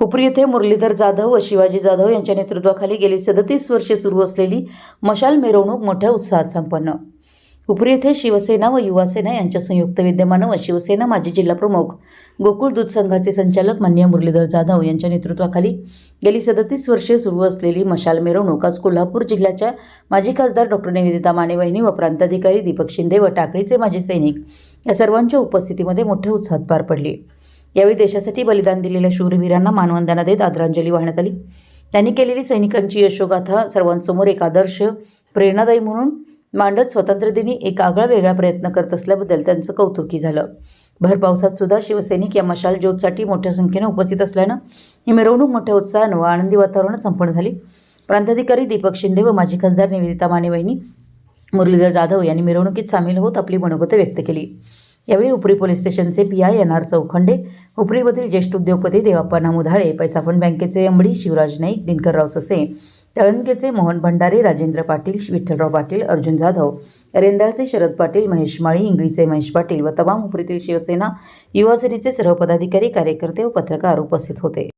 उपरी येथे मुरलीधर जाधव व शिवाजी जाधव यांच्या नेतृत्वाखाली गेली सदतीस वर्षे सुरू असलेली मशाल मिरवणूक मोठ्या उत्साहात संपन्न. उपरी येथे शिवसेना व युवासेना यांच्या संयुक्त विद्यमानं व शिवसेना माजी जिल्हाप्रमुख गोकुळ दूध संघाचे संचालक मान्य मुरलीधर जाधव यांच्या नेतृत्वाखाली गेली सदतीस वर्षे सुरू असलेली मशाल मिरवणूक आज कोल्हापूर जिल्ह्याच्या माजी खासदार डॉक्टर निवेदिता मानेवहिनी व प्रांताधिकारी दीपक शिंदे व टाकळीचे माजी सैनिक या सर्वांच्या उपस्थितीमध्ये मोठ्या उत्साहात पार पडली. यावेळी देशासाठी बलिदान दिलेल्या शूरवीरांना मानवंदना देत आदरांजली वाहण्यात आली. त्यांनी केलेली सैनिकांची यशोगाथा सर्वांसमोर एक आदर्श प्रेरणादायी म्हणून मांडत स्वातंत्र्यदिनी एक आगळा वेगळा प्रयत्न करत असल्याबद्दल त्यांचं कौतुकी झालं. भर पावसात सुद्धा शिवसैनिक या मशाल ज्योतसाठी मोठ्या संख्येने उपस्थित असल्यानं ही मिरवणूक मोठ्या उत्साहानं व आनंदी वातावरणात संपन्न झाली. प्रांताधिकारी दीपक शिंदे व माजी खासदार निवेदिता मानेवहिनी मुरलीधर जाधव यांनी मिरवणुकीत सामील होत आपली मनोगत व्यक्त केली. यावेळी उपरी पोलीस स्टेशनचे P I N R Chaukhande उपरीमधील ज्येष्ठ उद्योगपती देवाप्पा नामुधाळे पैसा फंड बँकेचे एमडी शिवराज नाईक दिनकरराव ससे तळंकेचे मोहन भंडारे राजेंद्र पाटील विठ्ठलराव पाटील अर्जुन जाधव रेंदाळचे शरद पाटील महेश माळी इंगळीचे महेश पाटील व तमाम उपरीतील शिवसेना युवासेनेचे सर्व पदाधिकारी कार्यकर्ते व पत्रकार उपस्थित होते.